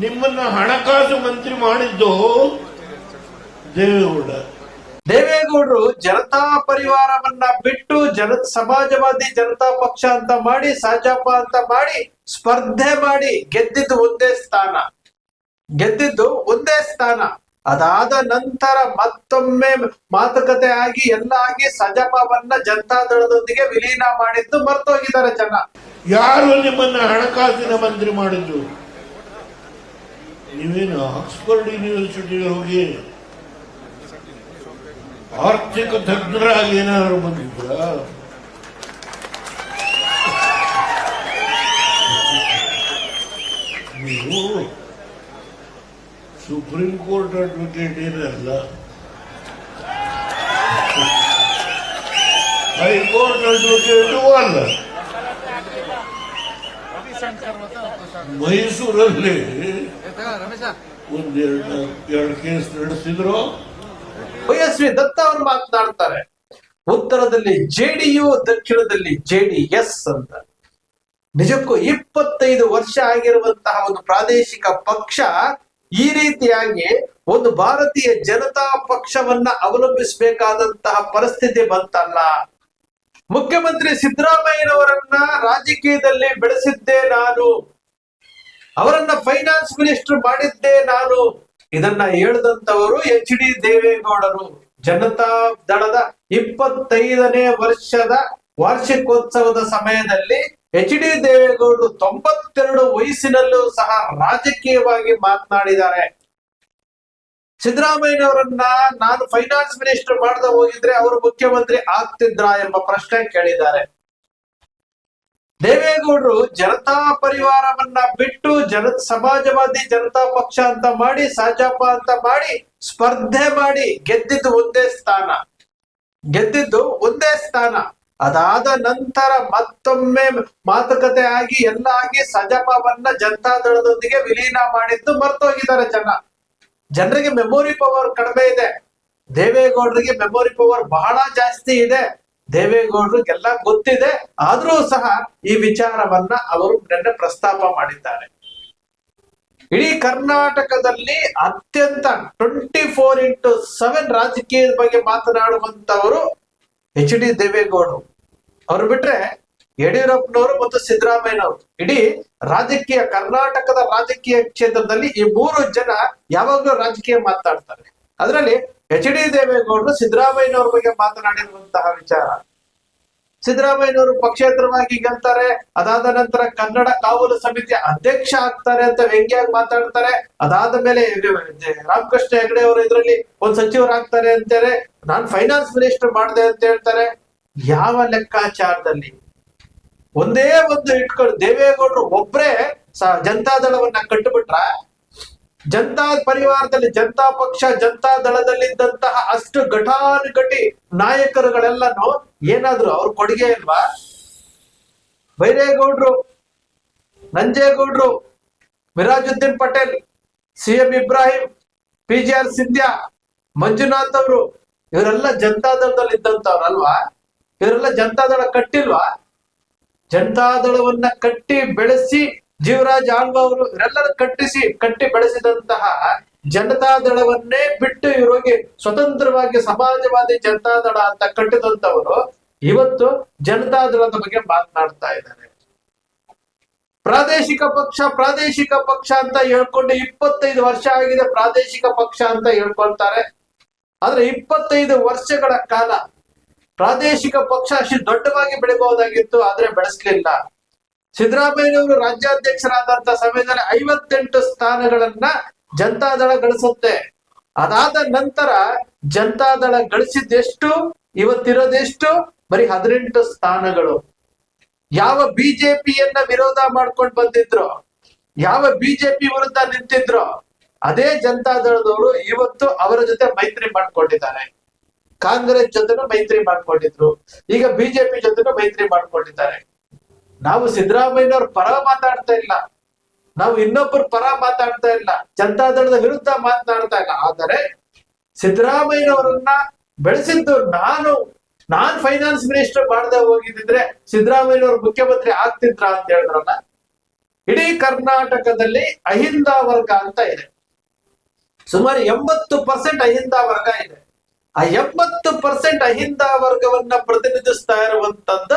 ನಿಮ್ಮನ್ನ ಹಣಕಾಸು ಮಂತ್ರಿ ಮಾಡಿದ್ದು ದೇವೇಗೌಡ. ದೇವೇಗೌಡರು ಜನತಾ ಪರಿವಾರವನ್ನ ಬಿಟ್ಟು ಜನ ಸಮಾಜವಾದಿ ಜನತಾ ಪಕ್ಷ ಅಂತ ಮಾಡಿ ಸಾಜಪ್ಪ ಅಂತ ಮಾಡಿ ಸ್ಪರ್ಧೆ ಮಾಡಿ ಗೆದ್ದಿದ್ದು ಒಂದೇ ಸ್ಥಾನ. ಗೆದ್ದಿದ್ದು ಒಂದೇ ಸ್ಥಾನ. ಅದಾದ ನಂತರ ಮತ್ತೊಮ್ಮೆ ಮಾತುಕತೆ ಆಗಿ ಎಲ್ಲ ಆಗಿ ಸಜಪವನ್ನ ಜನತಾ ದಳದೊಂದಿಗೆ ವಿಲೀನ ಮಾಡಿದ್ದು ಮರ್ತೋಗಿದ್ದಾರೆ ಜನ. ಯಾರು ನಿಮ್ಮನ್ನ ಹಣಕಾಸಿನ ಮಂತ್ರಿ ಮಾಡಿದ್ದು? ನೀವೇನು ಆಕ್ಸ್ಫರ್ಡ್ ಯೂನಿವರ್ಸಿಟಿಗೆ ಹೋಗಿ ಆರ್ಥಿಕ ತಜ್ಞರಾಗಿ ಏನಾದ್ರು ಬಂದಿದ್ರ ನೀವು ಸುಪ್ರೀಂ ಕೋರ್ಟ್ ಅಡ್ವೊಕೇಟ್ ಏನಲ್ಲ ಹೈಕೋರ್ಟ್ ಅಡ್ವೊಕೇಟು ಅಲ್ಲ. ಮೈಸೂರಲ್ಲಿ ಒಂದೆರಡು ಎರಡು ಕೇಸ್ ನಡೆಸಿದ್ರು. ಯಶಸ್ವಿ ದತ್ತ ಅವರು ಮಾತನಾಡ್ತಾರೆ. ಉತ್ತರದಲ್ಲಿ ಜೆಡಿಯು ದಕ್ಷಿಣದಲ್ಲಿ ಜೆಡಿಎಸ್ ಅಂತ. ನಿಜಕ್ಕೂ ಇಪ್ಪತ್ತೈದು ವರ್ಷ ಆಗಿರುವಂತಹ ಒಂದು ಪ್ರಾದೇಶಿಕ ಪಕ್ಷ ಈ ರೀತಿಯಾಗಿ ಒಂದು ಭಾರತೀಯ ಜನತಾ ಪಕ್ಷವನ್ನ ಅವಲಂಬಿಸಬೇಕಾದಂತಹ ಪರಿಸ್ಥಿತಿ ಬಂತಲ್ಲ. ಮುಖ್ಯಮಂತ್ರಿ ಸಿದ್ದರಾಮಯ್ಯನವರನ್ನ ರಾಜಕೀಯದಲ್ಲಿ ಬೆಳೆಸಿದ್ದೆ ನಾನು. ಅವರನ್ನ ಫೈನಾನ್ಸ್ ಮಿನಿಸ್ಟರ್ ಮಾಡಿದ್ದೆ ನಾನು. ಇದನ್ನ ಹೇಳಿದಂತವರು ಎಚ್ ಡಿ ದೇವೇಗೌಡರು. ಜನತಾ ದಳದ ಇಪ್ಪತ್ತೈದನೇ ವರ್ಷದ ವಾರ್ಷಿಕೋತ್ಸವದ ಸಮಯದಲ್ಲಿ ಎಚ್ ಡಿ ದೇವೇಗೌಡರು ತೊಂಬತ್ತೆರಡು ವಯಸ್ಸಿನಲ್ಲೂ ಸಹ ರಾಜಕೀಯವಾಗಿ ಮಾತನಾಡಿದ್ದಾರೆ. ಸಿದ್ದರಾಮಯ್ಯನವರನ್ನ ನಾನು ಫೈನಾನ್ಸ್ ಮಿನಿಸ್ಟರ್ ಮಾಡದ ಹೋಗಿದ್ರೆ ಅವರು ಮುಖ್ಯಮಂತ್ರಿ ಆಗ್ತಿದ್ರ ಎಂಬ ಪ್ರಶ್ನೆ ಕೇಳಿದ್ದಾರೆ. ದೇವೇಗೌಡರು ಜನತಾ ಪರಿವಾರವನ್ನ ಬಿಟ್ಟು ಜನ ಸಮಾಜವಾದಿ ಜನತಾ ಪಕ್ಷ ಅಂತ ಮಾಡಿ, ಸಾಜಪ್ಪ ಅಂತ ಮಾಡಿ, ಸ್ಪರ್ಧೆ ಮಾಡಿ ಗೆದ್ದಿದ್ದು ಒಂದೇ ಸ್ಥಾನ. ಗೆದ್ದಿದ್ದು ಒಂದೇ ಸ್ಥಾನ. ಅದಾದ ನಂತರ ಮತ್ತೊಮ್ಮೆ ಮಾತುಕತೆ ಆಗಿ ಎಲ್ಲ ಆಗಿ ಸಜಾಪವನ್ನ ಜನತಾ ದಳದೊಂದಿಗೆ ವಿಲೀನ ಮಾಡಿದ್ದು ಮರ್ತೋಗಿದ್ದಾರೆ ಜನ. ಜನರಿಗೆ ಮೆಮೊರಿ ಪವರ್ ಕಡಿಮೆ ಇದೆ. ದೇವೇಗೌಡರಿಗೆ ಮೆಮೊರಿ ಪವರ್ ಬಹಳ ಜಾಸ್ತಿ ಇದೆ. ದೇವೇಗೌಡರಿಗೆಲ್ಲ ಗೊತ್ತಿದೆ. ಆದ್ರೂ ಸಹ ಈ ವಿಚಾರವನ್ನ ಅವರು ನಿನ್ನೆ ಪ್ರಸ್ತಾಪ ಮಾಡಿದ್ದಾರೆ. ಇಡೀ ಕರ್ನಾಟಕದಲ್ಲಿ ಅತ್ಯಂತ ಟ್ವೆಂಟಿ ಫೋರ್ ಇಂಟು ಸೆವೆನ್ ರಾಜಕೀಯದ ಬಗ್ಗೆ ಮಾತನಾಡುವಂತವರು ಎಚ್ ಡಿ ದೇವೇಗೌಡರು. ಅವ್ರು ಬಿಟ್ರೆ ಯಡಿಯೂರಪ್ಪನವರು ಮತ್ತು ಸಿದ್ದರಾಮಯ್ಯನವರು. ಇಡೀ ರಾಜಕೀಯ, ಕರ್ನಾಟಕದ ರಾಜಕೀಯ ಕ್ಷೇತ್ರದಲ್ಲಿ ಈ ಮೂರು ಜನ ಯಾವಾಗಲೂ ರಾಜಕೀಯ ಮಾತಾಡ್ತಾರೆ. ಅದರಲ್ಲಿ ಎಚ್ ಡಿ ದೇವೇಗೌಡರು ಸಿದ್ದರಾಮಯ್ಯನವ್ರ ಬಗ್ಗೆ ಮಾತನಾಡಿರುವಂತಹ ವಿಚಾರ. ಸಿದ್ದರಾಮಯ್ಯನವರು ಪಕ್ಷೇತರವಾಗಿ ಗೆಲ್ತಾರೆ, ಅದಾದ ನಂತರ ಕನ್ನಡ ಕಾವಲು ಸಮಿತಿ ಅಧ್ಯಕ್ಷ ಆಗ್ತಾರೆ ಅಂತ ವ್ಯಂಗ್ಯಾಗಿ ಮಾತಾಡ್ತಾರೆ. ಅದಾದ ಮೇಲೆ ರಾಮಕೃಷ್ಣ ಹೆಗಡೆ ಅವರು ಇದರಲ್ಲಿ ಒಂದ್ ಸಚಿವರಾಗ್ತಾರೆ ಅಂತಾರೆ. ನಾನ್ ಫೈನಾನ್ಸ್ ಮಿನಿಸ್ಟರ್ ಮಾಡಿದೆ ಅಂತ ಹೇಳ್ತಾರೆ. ಯಾವ ಲೆಕ್ಕಾಚಾರದಲ್ಲಿ? ಒಂದೇ ಒಂದು ಇಟ್ಕೊಂಡು ದೇವೇಗೌಡರು ಒಬ್ರೇ ಜನತಾ ಜನತಾದಳವನ್ನ ಕಟ್ಟುಬಿಟ್ರ ಜನತಾ ಪರಿವಾರದಲ್ಲಿ ಜನತಾ ಪಕ್ಷ, ಜನತಾ ದಳದಲ್ಲಿದ್ದಂತಹ ಅಷ್ಟು ಘಟಾನುಘಟಿ ನಾಯಕರುಗಳೆಲ್ಲನೂ ಏನಾದ್ರು ಅವ್ರ ಕೊಡುಗೆ ಇಲ್ವಾ? ಬೈರೇಗೌಡ್ರು ನಂಜೇಗೌಡ್ರು, Mirajuddin Patel C M Ibrahim P G R Sindhya, Manjunath ಅವರು, ಇವರೆಲ್ಲ ಜನತಾದಳದಲ್ಲಿ ಇದ್ದಂತವ್ರಲ್ವಾ ಇವರೆಲ್ಲ ಜನತಾದಳ ಕಟ್ಟಿಲ್ವಾ? ಜನತಾದಳವನ್ನ ಕಟ್ಟಿ ಬೆಳೆಸಿ ಜೀವರಾಜ್ ಆಳ್ವ ಅವರು ಇವರೆಲ್ಲರೂ ಕಟ್ಟಿಸಿ, ಕಟ್ಟಿ ಬೆಳೆಸಿದಂತಹ ಜನತಾದಳವನ್ನೇ ಬಿಟ್ಟು ಇವರಿಗೆ ಸ್ವತಂತ್ರವಾಗಿ ಸಮಾಜವಾದಿ ಜನತಾದಳ ಅಂತ ಕಟ್ಟಿದಂತವರು ಇವತ್ತು ಜನತಾದಳದ ಬಗ್ಗೆ ಮಾತನಾಡ್ತಾ ಇದ್ದಾರೆ. ಪ್ರಾದೇಶಿಕ ಪಕ್ಷ ಪ್ರಾದೇಶಿಕ ಪಕ್ಷ ಅಂತ ಹೇಳ್ಕೊಂಡು ಇಪ್ಪತ್ತೈದು ವರ್ಷ ಆಗಿದೆ ಪ್ರಾದೇಶಿಕ ಪಕ್ಷ ಅಂತ ಹೇಳ್ಕೊಳ್ತಾರೆ. ಆದ್ರೆ ಇಪ್ಪತ್ತೈದು ವರ್ಷಗಳ ಕಾಲ ಪ್ರಾದೇಶಿಕ ಪಕ್ಷ ಅಷ್ಟು ದೊಡ್ಡವಾಗಿ ಬೆಳಿಬಹುದಾಗಿತ್ತು ಆದ್ರೆ ಬೆಳೆಸಲಿಲ್ಲ. ಸಿದ್ದರಾಮಯ್ಯನವರು ರಾಜ್ಯಾಧ್ಯಕ್ಷರಾದಂತ ಸಮಯದಲ್ಲಿ ಐವತ್ತೆಂಟು ಸ್ಥಾನಗಳನ್ನ ಜನತಾದಳ ಗಳಿಸುತ್ತೆ. ಅದಾದ ನಂತರ ಜನತಾದಳ ಗಳಿಸಿದ್ದೆಷ್ಟು, ಇವತ್ತಿರೋದೆಷ್ಟು? ಬರೀ ಹದಿನೆಂಟು ಸ್ಥಾನಗಳು. ಯಾವ ಬಿಜೆಪಿಯನ್ನ ವಿರೋಧ ಮಾಡ್ಕೊಂಡು ಬಂದಿದ್ರು? ಯಾವ ಬಿಜೆಪಿ ವಿರುದ್ಧ ನಿಂತಿದ್ರು? ಅದೇ ಜನತಾದಳದವರು ಇವತ್ತು ಅವರ ಜೊತೆ ಮೈತ್ರಿ ಮಾಡ್ಕೊಂಡಿದ್ದಾರೆ. ಕಾಂಗ್ರೆಸ್ ಜೊತೆನೂ ಮೈತ್ರಿ ಮಾಡ್ಕೊಂಡಿದ್ರು. ಈಗ ಬಿಜೆಪಿ ಜೊತೆನೂ ಮೈತ್ರಿ ಮಾಡ್ಕೊಂಡಿದ್ದಾರೆ. ನಾವು ಸಿದ್ದರಾಮಯ್ಯನವ್ರ ಪರ ಮಾತಾಡ್ತಾ ಇಲ್ಲ. ನಾವು ಇನ್ನೊಬ್ಬರ ಪರ ಮಾತಾಡ್ತಾ ಇಲ್ಲ. ಜನತಾದಳದ ವಿರುದ್ಧ ಮಾತನಾಡ್ತಾ ಇಲ್ಲ ಆದರೆ ಸಿದ್ದರಾಮಯ್ಯನವರನ್ನ ಬೆಳೆಸಿದ್ದು ನಾನು. ನಾನ್ ಫೈನಾನ್ಸ್ ಮಿನಿಸ್ಟರ್ ಮಾಡದೆ ಹೋಗಿದ್ರೆ ಸಿದ್ದರಾಮಯ್ಯನವ್ರು ಮುಖ್ಯಮಂತ್ರಿ ಆಗ್ತಿದ್ರ ಅಂತ ಹೇಳಿದ್ರಲ್ಲ. ಇಡೀ ಕರ್ನಾಟಕದಲ್ಲಿ ಅಹಿಂದ ವರ್ಗ ಅಂತ ಇದೆ. ಸುಮಾರು ಎಂಬತ್ತು ಪರ್ಸೆಂಟ್ ಅಹಿಂದ ವರ್ಗ ಇದೆ. ಆ ಎಂಬತ್ತು ಪರ್ಸೆಂಟ್ ಅಹಿಂದ ವರ್ಗವನ್ನ ಪ್ರತಿನಿಧಿಸ್ತಾ ಇರುವಂತದ್ದ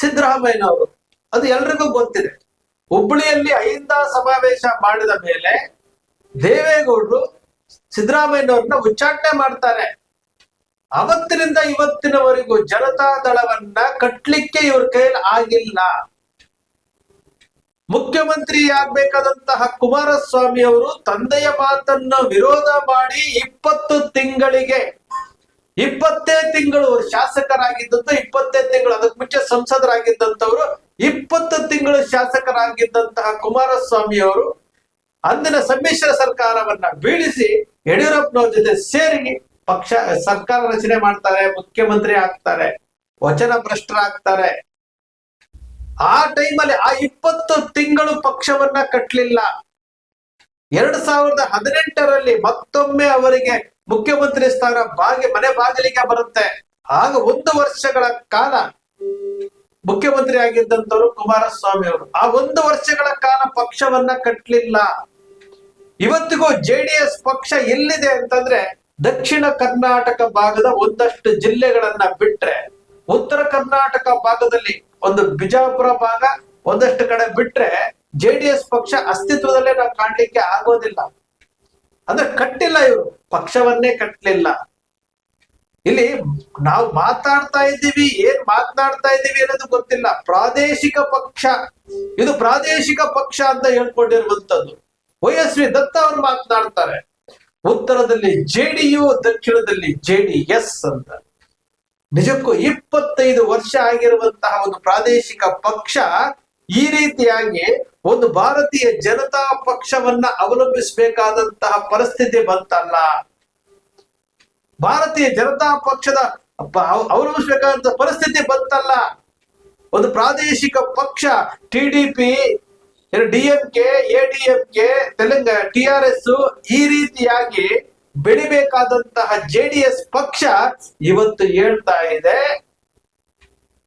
ಸಿದ್ದರಾಮಯ್ಯನವರು. ಅದು ಎಲ್ರಿಗೂ ಗೊತ್ತಿದೆ. ಹುಬ್ಬಳ್ಳಿಯಲ್ಲಿ ಅಹಿಂದ ಸಮಾವೇಶ ಮಾಡಿದ ಮೇಲೆ ದೇವೇಗೌಡರು ಸಿದ್ದರಾಮಯ್ಯನವ್ರನ್ನ ಉಚ್ಚಾಟನೆ ಮಾಡ್ತಾರೆ. ಅವತ್ತಿನಿಂದ ಇವತ್ತಿನವರೆಗೂ ಜನತಾ ದಳವನ್ನ ಕಟ್ಲಿಕ್ಕೆ ಇವ್ರ ಕೈಯಲ್ಲಿ ಆಗಿಲ್ಲ. ಮುಖ್ಯಮಂತ್ರಿ ಆಗ್ಬೇಕಾದಂತಹ ಕುಮಾರಸ್ವಾಮಿ ಅವರು ತಂದೆಯ ಮಾತನ್ನು ವಿರೋಧ ಮಾಡಿ ಇಪ್ಪತ್ತು ತಿಂಗಳಿಗೆ ಇಪ್ಪತ್ತೇ ತಿಂಗಳು ಶಾಸಕರಾಗಿದ್ದಂತ ಇಪ್ಪತ್ತೇ ತಿಂಗಳು ಅದಕ್ಕೆ ಮುಂಚೆ ಸಂಸದರಾಗಿದ್ದಂಥವ್ರು, ಇಪ್ಪತ್ತು ತಿಂಗಳು ಶಾಸಕರಾಗಿದ್ದಂತಹ ಕುಮಾರಸ್ವಾಮಿ ಅವರು ಅಂದಿನ ಸಮ್ಮಿಶ್ರ ಸರ್ಕಾರವನ್ನ ಬೀಳಿಸಿ ಯಡಿಯೂರಪ್ಪನವ್ರ ಜೊತೆ ಸೇರಿ ಪಕ್ಷ, ಸರ್ಕಾರ ರಚನೆ ಮಾಡ್ತಾರೆ, ಮುಖ್ಯಮಂತ್ರಿ ಆಗ್ತಾರೆ, ವಚನ ಭ್ರಷ್ಟರಾಗ್ತಾರೆ. ಆ ಟೈಮಲ್ಲಿ ಆ ಇಪ್ಪತ್ತು ತಿಂಗಳು ಪಕ್ಷವನ್ನ ಕಟ್ಟಲಿಲ್ಲ ಎರಡ್ ಸಾವಿರದ ಹದಿನೆಂಟರಲ್ಲಿ ಮತ್ತೊಮ್ಮೆ ಅವರಿಗೆ ಮುಖ್ಯಮಂತ್ರಿ ಸ್ಥಾನ ಬಾಗಿ ಮನೆ ಬಾಗಿಲಿಗೆ ಬರುತ್ತೆ. ಆಗ ಒಂದು ವರ್ಷಗಳ ಕಾಲ ಮುಖ್ಯಮಂತ್ರಿ ಆಗಿದ್ದಂತವರು ಕುಮಾರಸ್ವಾಮಿ ಅವರು. ಆ ಒಂದು ವರ್ಷಗಳ ಕಾಲ ಪಕ್ಷವನ್ನ ಕಟ್ಟಲಿಲ್ಲ ಇವತ್ತಿಗೂ ಜೆಡಿಎಸ್ ಪಕ್ಷ ಎಲ್ಲಿದೆ ಅಂತಂದ್ರೆ ದಕ್ಷಿಣ ಕರ್ನಾಟಕ ಭಾಗದ ಒಂದಷ್ಟು ಜಿಲ್ಲೆಗಳನ್ನ ಬಿಟ್ರೆ ಉತ್ತರ ಕರ್ನಾಟಕ ಭಾಗದಲ್ಲಿ ಒಂದು ಬಿಜಾಪುರ ಭಾಗ ಒಂದಷ್ಟು ಕಡೆ ಬಿಟ್ರೆ ಎಸ್ ಪಕ್ಷ ಅಸ್ತಿತ್ವದಲ್ಲೇ ನಾವು ಕಾಣ್ಲಿಕ್ಕೆ ಆಗೋದಿಲ್ಲ. ಅಂದ್ರೆ ಕಟ್ಟಿಲ್ಲ ಇವರು. ಪಕ್ಷವನ್ನೇ ಕಟ್ಟಲಿಲ್ಲ. ಇಲ್ಲಿ ನಾವು ಮಾತಾಡ್ತಾ ಇದ್ದೀವಿ, ಏನ್ ಮಾತನಾಡ್ತಾ ಇದ್ದೀವಿ ಅನ್ನೋದು ಗೊತ್ತಿಲ್ಲ. ಪ್ರಾದೇಶಿಕ ಪಕ್ಷ. ಇದು ಪ್ರಾದೇಶಿಕ ಪಕ್ಷ ಅಂತ ಹೇಳ್ಕೊಂಡಿರುವಂತದ್ದು ವೈಎಸ್ವಿ ದತ್ತ ಅವರು ಮಾತನಾಡ್ತಾರೆ. ಉತ್ತರದಲ್ಲಿ ಜೆಡಿಯು ದಕ್ಷಿಣದಲ್ಲಿ ಜೆಡಿಎಸ್ ಅಂತ. ನಿಜಕ್ಕೂ ಇಪ್ಪತ್ತೈದು ವರ್ಷ ಆಗಿರುವಂತಹ ಒಂದು ಪ್ರಾದೇಶಿಕ ಪಕ್ಷ ಈ ರೀತಿಯಾಗಿ ಒಂದು ಭಾರತೀಯ ಜನತಾ ಪಕ್ಷವನ್ನ ಅವಲಂಬಿಸಬೇಕಾದಂತಹ ಪರಿಸ್ಥಿತಿ ಬಂತಲ್ಲ. ಭಾರತೀಯ ಜನತಾ ಪಕ್ಷದ ಪ- ಅವ- ಅವಲಂಬಿಸಬೇಕಾದಂತ ಪರಿಸ್ಥಿತಿ ಬಂತಲ್ಲ. ಒಂದು ಪ್ರಾದೇಶಿಕ ಪಕ್ಷ TDP D M K, A D M K Telangana T R S ಈ ರೀತಿಯಾಗಿ ಬೆಳಿಬೇಕಾದಂತಹ ಜೆ ಡಿ ಎಸ್ ಪಕ್ಷ ಇವತ್ತು ಹೇಳ್ತಾ ಇದೆ.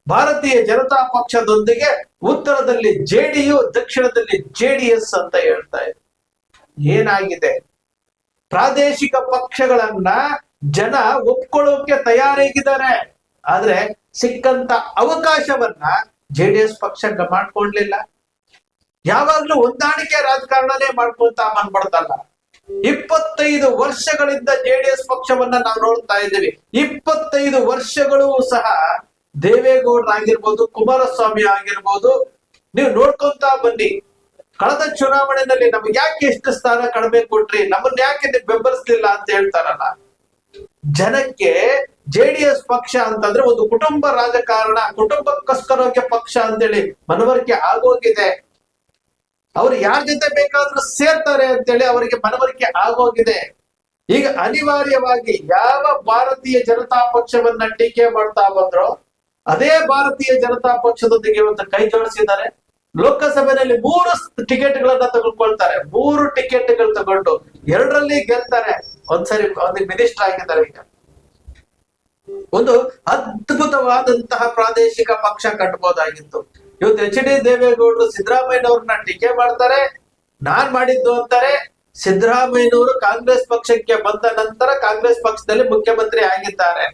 ಭಾರತೀಯ ಜನತಾ ಪಕ್ಷದೊಂದಿಗೆ ಉತ್ತರದಲ್ಲಿ ಜೆಡಿಯು ದಕ್ಷಿಣದಲ್ಲಿ ಜೆಡಿಎಸ್ ಅಂತ ಹೇಳ್ತಾ ಇದೆ. ಏನಾಗಿದೆ? ಪ್ರಾದೇಶಿಕ ಪಕ್ಷಗಳನ್ನ ಜನ ಒಪ್ಕೊಳ್ಳೋಕೆ ತಯಾರಾಗಿದ್ದಾರೆ. ಆದ್ರೆ ಸಿಕ್ಕಂತ ಅವಕಾಶವನ್ನ ಜೆಡಿಎಸ್ ಪಕ್ಷ ಮಾಡ್ಕೊಂಡ್ಲಿಲ್ಲ. ಯಾವಾಗ್ಲೂ ಹೊಂದಾಣಿಕೆ ರಾಜಕಾರಣನೇ ಮಾಡ್ಕೊಂತ ಬಂದ್ಬಿಡ್ತಲ್ಲ ಇಪ್ಪತ್ತೈದು ವರ್ಷಗಳಿಂದ ಜೆಡಿಎಸ್ ಪಕ್ಷವನ್ನ ನಾವು ನೋಡ್ತಾ ಇದ್ದೀವಿ. ಇಪ್ಪತ್ತೈದು ವರ್ಷಗಳು ಸಹ ದೇವೇಗೌಡರಾಗಿರ್ಬೋದು ಕುಮಾರಸ್ವಾಮಿ ಆಗಿರ್ಬೋದು, ನೀವು ನೋಡ್ಕೊಂತ ಬನ್ನಿ. ಕಳೆದ ಚುನಾವಣೆಯಲ್ಲಿ ನಮ್ಗೆ ಯಾಕೆ ಎಷ್ಟು ಸ್ಥಾನ ಕಡಿಮೆ ಕೊಟ್ರಿ? ನಮ್ಮನ್ನ ಯಾಕೆ ನೀವು ಬೆಂಬಲಿಸ್ಲಿಲ್ಲ ಅಂತ ಹೇಳ್ತಾರಲ್ಲ. ಜನಕ್ಕೆ ಜೆಡಿಎಸ್ ಪಕ್ಷ ಅಂತಂದ್ರೆ ಒಂದು ಕುಟುಂಬ ರಾಜಕಾರಣ ಕುಟುಂಬಕ್ಕೋಸ್ಕರಕ್ಕೆ ಪಕ್ಷ ಅಂತೇಳಿ ಮನವರಿಕೆ ಆಗೋಗಿದೆ. ಅವ್ರು ಯಾರ ಜೊತೆ ಬೇಕಾದ್ರೂ ಸೇರ್ತಾರೆ ಅಂತೇಳಿ ಅವರಿಗೆ ಮನವರಿಕೆ ಆಗೋಗಿದೆ. ಈಗ ಅನಿವಾರ್ಯವಾಗಿ ಯಾವ ಭಾರತೀಯ ಜನತಾ ಪಕ್ಷವನ್ನ ಟೀಕೆ ಮಾಡ್ತಾ ಬಂದ್ರು? ಅದೇ ಭಾರತೀಯ ಜನತಾ ಪಕ್ಷದೊಂದಿಗೆ ಇವತ್ತು ಕೈ ಜೋಡಿಸಿದ್ದಾರೆ. ಲೋಕಸಭೆಯಲ್ಲಿ ಮೂರು ಟಿಕೆಟ್ ಗಳನ್ನ ತೆಗೆದುಕೊಳ್ತಾರೆ. ಮೂರು ಟಿಕೆಟ್ಗಳು ತಗೊಂಡು ಎರಡರಲ್ಲಿ ಗೆಲ್ತಾರೆ. ಒಂದ್ಸರಿ ಒಂದು ಮಿನಿಸ್ಟರ್ ಆಗಿದ್ದಾರೆ ಈಗ. ಒಂದು ಅದ್ಭುತವಾದಂತಹ ಪ್ರಾದೇಶಿಕ ಪಕ್ಷ ಕಟ್ಬೋದಾಗಿತ್ತು. ಇವತ್ತು ಎಚ್ ಡಿ ದೇವೇಗೌಡರು ಸಿದ್ದರಾಮಯ್ಯನವ್ರನ್ನ ಟೀಕೆ ಮಾಡ್ತಾರೆ. ನಾನ್ ಮಾಡಿದ್ದು ಅಂತಾರೆ. ಸಿದ್ದರಾಮಯ್ಯನವರು ಕಾಂಗ್ರೆಸ್ ಪಕ್ಷಕ್ಕೆ ಬಂದ ನಂತರ ಕಾಂಗ್ರೆಸ್ ಪಕ್ಷದಲ್ಲಿ ಮುಖ್ಯಮಂತ್ರಿ ಆಗಿದ್ದಾರೆ.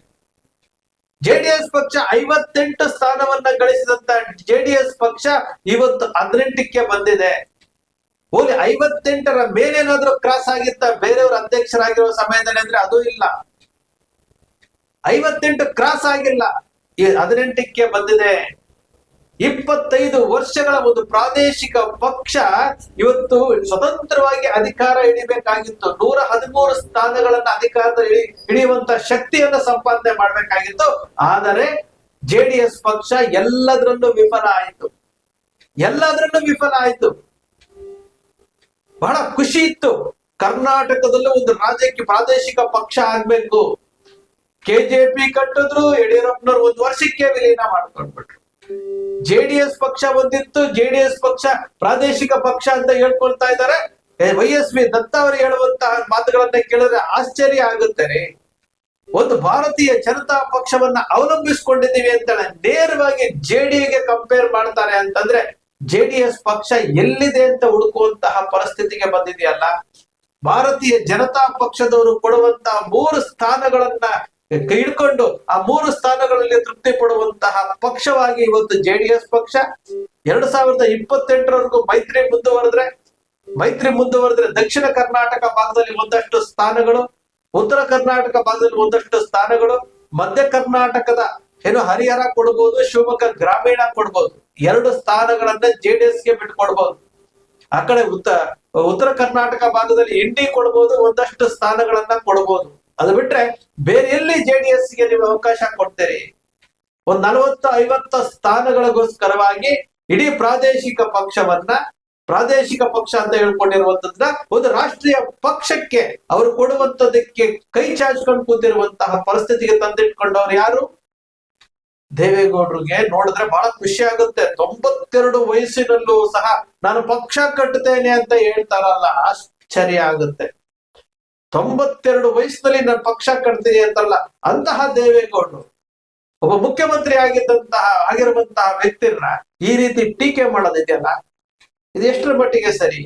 ಜೆಡಿಎಸ್ ಪಕ್ಷ ಐವತ್ತೆಂಟು ಸ್ಥಾನವನ್ನ ಗಳಿಸಿದಂತ ಜೆಡಿಎಸ್ ಪಕ್ಷ ಇವತ್ತು ಹದಿನೆಂಟಕ್ಕೆ ಬಂದಿದೆ. ಓಲಿ ಐವತ್ತೆಂಟರ ಮೇಲೇನಾದ್ರೂ ಕ್ರಾಸ್ ಆಗಿತ್ತ? ಬೇರೆಯವರು ಅಧ್ಯಕ್ಷರಾಗಿರೋ ಸಮಯದಲ್ಲಿ ಅಂದ್ರೆ ಅದು ಇಲ್ಲ. ಐವತ್ತೆಂಟು ಕ್ರಾಸ್ ಆಗಿಲ್ಲ. ಈ ಹದಿನೆಂಟಕ್ಕೆ ಬಂದಿದೆ. ಇಪ್ಪತ್ತೈದು ವರ್ಷಗಳ ಒಂದು ಪ್ರಾದೇಶಿಕ ಪಕ್ಷ ಇವತ್ತು ಸ್ವತಂತ್ರವಾಗಿ ಅಧಿಕಾರ ಹಿಡಿಬೇಕಾಗಿತ್ತು. ನೂರ ಹದಿಮೂರು ಸ್ಥಾನಗಳನ್ನ ಅಧಿಕಾರದ ಹಿಡಿ, ಹಿಡಿಯುವಂತ ಶಕ್ತಿಯನ್ನ ಸಂಪಾದನೆ ಮಾಡಬೇಕಾಗಿತ್ತು. ಆದರೆ ಜೆಡಿಎಸ್ ಪಕ್ಷ ಎಲ್ಲದರಲ್ಲೂ ವಿಫಲ ಆಯಿತು. ಎಲ್ಲದರಲ್ಲೂ ವಿಫಲ ಆಯಿತು. ಬಹಳ ಖುಷಿ ಇತ್ತು. ಕರ್ನಾಟಕದಲ್ಲೂ ಒಂದು ರಾಜ್ಯಕ್ಕೆ ಪ್ರಾದೇಶಿಕ ಪಕ್ಷ ಆಗ್ಬೇಕು. ಕೆಜೆಪಿ ಕಟ್ಟಿದ್ರು, ಯಡಿಯೂರಪ್ಪನವ್ರು ಒಂದು ವರ್ಷಕ್ಕೆ ವಿಲೀನ ಮಾಡ್ಕೊಂಡ್ಬಿಟ್ರು. ಜೆಡಿಎಸ್ ಪಕ್ಷ ಬಂದಿತ್ತು ಜೆಡಿಎಸ್ ಪಕ್ಷ ಪ್ರಾದೇಶಿಕ ಪಕ್ಷ ಅಂತ ಹೇಳ್ಕೊಳ್ತಾ ಇದ್ದಾರೆ. ವೈ ಎಸ್ ವಿ ದತ್ತ ಅವರು ಹೇಳುವಂತಹ ಮಾತುಗಳನ್ನ ಕೇಳಿದ್ರೆ ಆಶ್ಚರ್ಯ ಆಗುತ್ತೆ ಒಂದು ಭಾರತೀಯ ಜನತಾ ಪಕ್ಷವನ್ನ ಅವಲಂಬಿಸಿಕೊಂಡಿದ್ದೀವಿ ಅಂತ ನೇರವಾಗಿ ಜೆಡಿಯುಗೆ ಕಂಪೇರ್ ಮಾಡ್ತಾರೆ ಅಂತಂದ್ರೆ ಜೆಡಿಎಸ್ ಪಕ್ಷ ಎಲ್ಲಿದೆ ಅಂತ ಹುಡುಕುವಂತಹ ಪರಿಸ್ಥಿತಿಗೆ ಬಂದಿದೆಯಲ್ಲ? ಭಾರತೀಯ ಜನತಾ ಪಕ್ಷದವರು ಕೊಡುವಂತಹ ಮೂರು ಸ್ಥಾನಗಳನ್ನ ಹಿಡ್ಕೊಂಡು ಆ ಮೂರು ಸ್ಥಾನಗಳಲ್ಲಿ ತೃಪ್ತಿ ಪಡುವಂತಹ ಪಕ್ಷವಾಗಿ ಇವತ್ತು ಜೆಡಿಎಸ್ ಪಕ್ಷ. ಎರಡ್ ಸಾವಿರದ ಇಪ್ಪತ್ತೆಂಟರವರೆಗೂ ಮೈತ್ರಿ ಮುಂದುವರೆದ್ರೆ ಮೈತ್ರಿ ಮುಂದುವರೆದ್ರೆ ದಕ್ಷಿಣ ಕರ್ನಾಟಕ ಭಾಗದಲ್ಲಿ ಒಂದಷ್ಟು ಸ್ಥಾನಗಳು, ಉತ್ತರ ಕರ್ನಾಟಕ ಭಾಗದಲ್ಲಿ ಒಂದಷ್ಟು ಸ್ಥಾನಗಳು, ಮಧ್ಯ ಕರ್ನಾಟಕದ ಏನು ಹರಿಹರ ಕೊಡ್ಬೋದು, ಶಿವಮೊಗ್ಗ ಗ್ರಾಮೀಣ ಕೊಡ್ಬೋದು. ಎರಡು ಸ್ಥಾನಗಳನ್ನ ಜೆಡಿಎಸ್ಗೆ ಬಿಟ್ಕೊಡ್ಬೋದು. ಆ ಕಡೆ ಉತ್ತ, ಉತ್ತರ ಕರ್ನಾಟಕ ಭಾಗದಲ್ಲಿ ಇಂಡಿ ಕೊಡ್ಬೋದು, ಒಂದಷ್ಟು ಸ್ಥಾನಗಳನ್ನ ಕೊಡ್ಬೋದು. ಅದು ಬಿಟ್ರೆ ಬೇರೆ ಎಲ್ಲಿ ಜೆಡಿಎಸ್ಗೆ ನೀವು ಅವಕಾಶ ಕೊಡ್ತೀರಿ? ಒಂದ್ ನಲವತ್ತು, ಐವತ್ತು ಸ್ಥಾನಗಳಿಗೋಸ್ಕರವಾಗಿ ಇಡೀ ಪ್ರಾದೇಶಿಕ ಪಕ್ಷವನ್ನ, ಪ್ರಾದೇಶಿಕ ಪಕ್ಷ ಅಂತ ಹೇಳ್ಕೊಂಡಿರುವಂತದ್ನ ಒಂದು ರಾಷ್ಟ್ರೀಯ ಪಕ್ಷಕ್ಕೆ ಅವರು ಕೊಡುವಂತದಕ್ಕೆ ಕೈ ಚಾಚ್ಕೊಂಡು ಕೂತಿರುವಂತಹ ಪರಿಸ್ಥಿತಿಗೆ ತಂದಿಟ್ಕೊಂಡವ್ರು ಯಾರು? ದೇವೇಗೌಡರಿಗೆ ನೋಡಿದ್ರೆ ಬಹಳ ಖುಷಿ ಆಗುತ್ತೆ. ತೊಂಬತ್ತೆರಡು ವಯಸ್ಸಿನಲ್ಲೂ ಸಹ ನಾನು ಪಕ್ಷ ಕಟ್ಟುತ್ತೇನೆ ಅಂತ ಹೇಳ್ತಾರಲ್ಲ, ಆಶ್ಚರ್ಯ ಆಗುತ್ತೆ. ತೊಂಬತ್ತೆರಡು ವಯಸ್ಸಿನಲ್ಲಿ ನಾನು ಪಕ್ಷ ಕಟ್ತೀನಿ ಅಂತಲ್ಲ, ಅಂತಹ ದೇವೇಗೌಡರು. ಒಬ್ಬ ಮುಖ್ಯಮಂತ್ರಿ ಆಗಿದ್ದಂತಹ, ಆಗಿರುವಂತಹ ವ್ಯಕ್ತಿಯನ್ನ ಈ ರೀತಿ ಟೀಕೆ ಮಾಡೋದಿದೆಯಲ್ಲ ಇದು ಎಷ್ಟರ ಮಟ್ಟಿಗೆ ಸರಿ?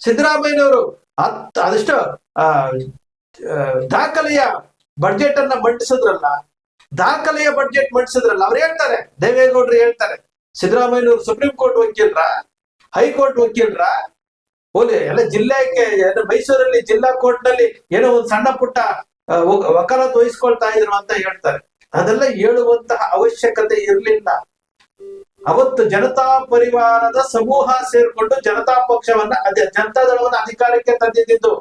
ಸಿದ್ದರಾಮಯ್ಯನವರು ಹತ್, ಅದೆಷ್ಟು ದಾಖಲೆಯ ಬಡ್ಜೆಟ್ ಅನ್ನ ಮಂಡಿಸಿದ್ರಲ್ಲ, ದಾಖಲೆಯ ಬಡ್ಜೆಟ್ ಮಂಡಿಸಿದ್ರಲ್ಲ, ಅವ್ರು ಹೇಳ್ತಾರೆ, ದೇವೇಗೌಡರು ಹೇಳ್ತಾರೆ, ಸಿದ್ದರಾಮಯ್ಯನವರು ಸುಪ್ರೀಂ ಕೋರ್ಟ್ ವಕೀಲರ, ಹೈಕೋರ್ಟ್ ವಕೀಲರ ಹೋಲಿ, ಎಲ್ಲ ಜಿಲ್ಲೆಗೆ ಮೈಸೂರಲ್ಲಿ ಜಿಲ್ಲಾ ಕೋರ್ಟ್ನಲ್ಲಿ ಏನೋ ಒಂದು ಸಣ್ಣ ಪುಟ್ಟ ವಕಾಲತ್ ವಹಿಸ್ಕೊಳ್ತಾ ಇದ್ರು ಅಂತ ಹೇಳ್ತಾರೆ. ಅದೆಲ್ಲ ಹೇಳುವಂತಹ ಅವಶ್ಯಕತೆ ಇರಲಿಲ್ಲ. ಅವತ್ತು ಜನತಾ ಪರಿವಾರದ ಸಮೂಹ ಸೇರ್ಕೊಂಡು ಜನತಾ ಪಕ್ಷವನ್ನ, ಅದೇ ಜನತಾ ದಳವನ್ನ ಅಧಿಕಾರಕ್ಕೆ ತಂದಿದ್ದು.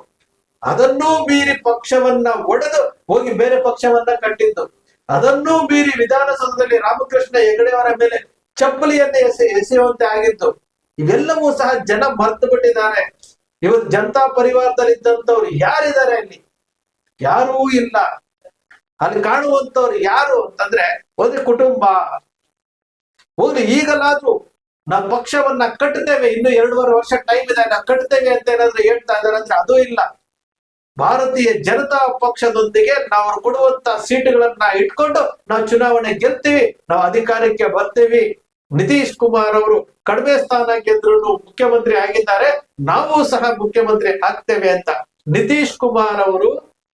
ಅದನ್ನೂ ಮೀರಿ ಪಕ್ಷವನ್ನ ಒಡೆದು ಹೋಗಿ ಬೇರೆ ಪಕ್ಷವನ್ನ ಕಟ್ಟಿದ್ದು. ಅದನ್ನೂ ಮೀರಿ ವಿಧಾನಸೌಧದಲ್ಲಿ ರಾಮಕೃಷ್ಣ ಹೆಗಡೆಯವರ ಮೇಲೆ ಚಪ್ಪಲಿಯನ್ನೇ ಎಸೆ, ಎಸೆಯುವಂತೆ ಆಗಿದ್ದು. ಇವೆಲ್ಲವೂ ಸಹ ಜನ ಮರ್ತು ಬಿಟ್ಟಿದ್ದಾರೆ ಇವತ್ತು ಜನತಾ ಪರಿವಾರದಲ್ಲಿದ್ದಂಥವ್ರು ಯಾರಿದ್ದಾರೆ ಅಲ್ಲಿ? ಯಾರೂ ಇಲ್ಲ. ಅಲ್ಲಿ ಕಾಣುವಂತವ್ರು ಯಾರು ಅಂತಂದ್ರೆ ಒಂದು ಕುಟುಂಬ. ಹೋಗ್ಲಿ, ಈಗಲಾದ್ರೂ ನಾವು ಪಕ್ಷವನ್ನ ಕಟ್ಟುತ್ತೇವೆ ಇನ್ನು ಎರಡೂವರೆ ವರ್ಷ ಟೈಮ್ ಇದೆ, ನಾವು ಕಟ್ಟುತ್ತೇವೆ ಅಂತ ಏನಾದ್ರು ಹೇಳ್ತಾ ಇದಾರೆ ಅಂದ್ರೆ ಅದು ಇಲ್ಲ. ಭಾರತೀಯ ಜನತಾ ಪಕ್ಷದೊಂದಿಗೆ ನಾವು ಕೊಡುವಂತ ಸೀಟುಗಳನ್ನ ಇಟ್ಕೊಂಡು ನಾವು ಚುನಾವಣೆ ಗೆಲ್ತೀವಿ, ನಾವು ಅಧಿಕಾರಕ್ಕೆ ಬರ್ತೀವಿ. ನಿತೀಶ್ ಕುಮಾರ್ ಅವರು ಕಡಿಮೆ ಸ್ಥಾನ ಗೆದ್ರು ಮುಖ್ಯಮಂತ್ರಿ ಆಗಿದ್ದಾರೆ. ನಾವು ಸಹ ಮುಖ್ಯಮಂತ್ರಿ ಆಗ್ತೇವೆ ಅಂತ. ನಿತೀಶ್ ಕುಮಾರ್ ಅವರು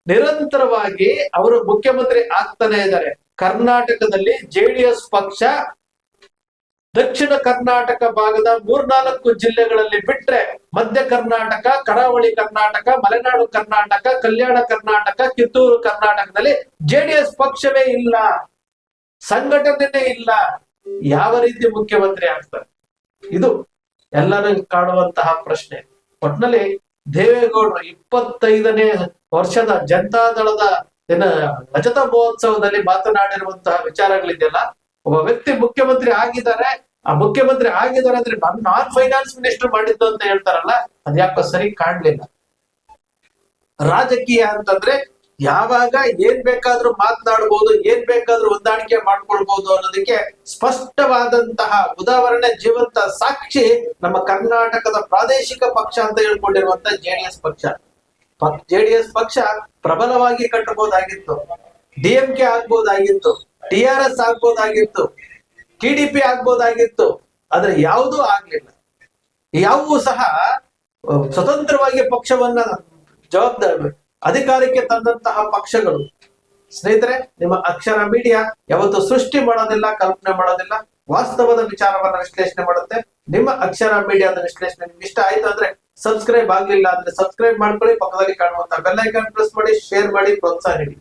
ನಿರಂತರವಾಗಿ ಅವರು ಮುಖ್ಯಮಂತ್ರಿ ಆಗ್ತಾನೆ ಇದ್ದಾರೆ. ಕರ್ನಾಟಕದಲ್ಲಿ ಜೆಡಿಎಸ್ ಪಕ್ಷ ದಕ್ಷಿಣ ಕರ್ನಾಟಕ ಭಾಗದ ಮೂರ್ನಾಲ್ಕು ಜಿಲ್ಲೆಗಳಲ್ಲಿ ಬಿಟ್ರೆ ಮಧ್ಯ ಕರ್ನಾಟಕ, ಕರಾವಳಿ ಕರ್ನಾಟಕ, ಮಲೆನಾಡು ಕರ್ನಾಟಕ, ಕಲ್ಯಾಣ ಕರ್ನಾಟಕ, ಕಿತ್ತೂರು ಕರ್ನಾಟಕದಲ್ಲಿ ಜೆಡಿಎಸ್ ಪಕ್ಷವೇ ಇಲ್ಲ. ಸಂಘಟನೆ ಇಲ್ಲ. ಯಾವ ರೀತಿ ಮುಖ್ಯಮಂತ್ರಿ ಆಗ್ತಾರೆ? ಇದು ಎಲ್ಲರೂ ಕಾಡುವಂತಹ ಪ್ರಶ್ನೆ. ಒಟ್ನಲ್ಲಿ ದೇವೇಗೌಡರು ಇಪ್ಪತ್ತೈದನೇ ವರ್ಷದ ಜನತಾದಳದ ಏನ ರಜತ ಮಹೋತ್ಸವದಲ್ಲಿ ಮಾತನಾಡಿರುವಂತಹ ವಿಚಾರಗಳಿದೆಯಲ್ಲ, ಒಬ್ಬ ವ್ಯಕ್ತಿ ಮುಖ್ಯಮಂತ್ರಿ ಆಗಿದ್ದಾರೆ. ಆ ಮುಖ್ಯಮಂತ್ರಿ ಆಗಿದ್ದಾರೆ ಅಂದ್ರೆ ನಾನ್ ನಾನ್ ಫೈನಾನ್ಸ್ ಮಿನಿಸ್ಟರ್ ಮಾಡಿದ್ದು ಅಂತ ಹೇಳ್ತಾರಲ್ಲ, ಅದ್ಯಾಕೋ ಸರಿ ಕಾಣ್ಲಿಲ್ಲ. ರಾಜಕೀಯ ಅಂತಂದ್ರೆ ಯಾವಾಗ ಏನ್ ಬೇಕಾದ್ರೂ ಮಾತನಾಡ್ಬೋದು, ಏನ್ ಬೇಕಾದ್ರೂ ಹೊಂದಾಣಿಕೆ ಮಾಡ್ಕೊಳ್ಬಹುದು ಅನ್ನೋದಕ್ಕೆ ಸ್ಪಷ್ಟವಾದಂತಹ ಉದಾಹರಣೆ ಜೀವಂತ ಸಾಕ್ಷಿ ನಮ್ಮ ಕರ್ನಾಟಕದ ಪ್ರಾದೇಶಿಕ ಪಕ್ಷ ಅಂತ ಹೇಳ್ಕೊಂಡಿರುವಂತ ಜೆಡಿಎಸ್ ಪಕ್ಷ. ಜೆಡಿಎಸ್ ಪಕ್ಷ ಪ್ರಬಲವಾಗಿ ಕಟ್ಟಬಹುದಾಗಿತ್ತು. ಡಿಎಂಕೆ ಆಗ್ಬೋದಾಗಿತ್ತು. ಟಿ ಆರ್ ಎಸ್ ಆಗ್ಬೋದಾಗಿತ್ತು. ಟಿಡಿಪಿ ಆಗ್ಬೋದಾಗಿತ್ತು. ಆದ್ರೆ ಯಾವುದೂ ಆಗ್ಲಿಲ್ಲ. ಯಾವೂ ಸಹ ಸ್ವತಂತ್ರವಾಗಿ ಪಕ್ಷವನ್ನ ಜವಾಬ್ದಾರಿ ಅಧಿಕಾರಕ್ಕೆ ತಂದಂತಹ ಪಕ್ಷಗಳು. ಸ್ನೇಹಿತರೆ, ನಿಮ್ಮ ಅಕ್ಷರ ಮೀಡಿಯಾ ಯಾವತ್ತು ಸೃಷ್ಟಿ ಮಾಡೋದಿಲ್ಲ, ಕಲ್ಪನೆ ಮಾಡೋದಿಲ್ಲ, ವಾಸ್ತವದ ವಿಚಾರವನ್ನ ವಿಶ್ಲೇಷಣೆ ಮಾಡುತ್ತೆ. ನಿಮ್ಮ ಅಕ್ಷರ ಮೀಡಿಯಾದ ವಿಶ್ಲೇಷಣೆ ನಿಮ್ಗೆ ಇಷ್ಟ ಆಯ್ತು ಅಂದ್ರೆ ಸಬ್ಸ್ಕ್ರೈಬ್ ಆಗ್ಲಿಲ್ಲ ಅಂದ್ರೆ ಸಬ್ಸ್ಕ್ರೈಬ್ ಮಾಡ್ಕೊಳ್ಳಿ, ಪಕ್ಕದಲ್ಲಿ ಕಾಣುವಂತ ಬೆಲ್ ಐಕಾನ್ ಪ್ರೆಸ್ ಮಾಡಿ ಶೇರ್ ಮಾಡಿ, ಪ್ರೋತ್ಸಾಹ ನೀಡಿ.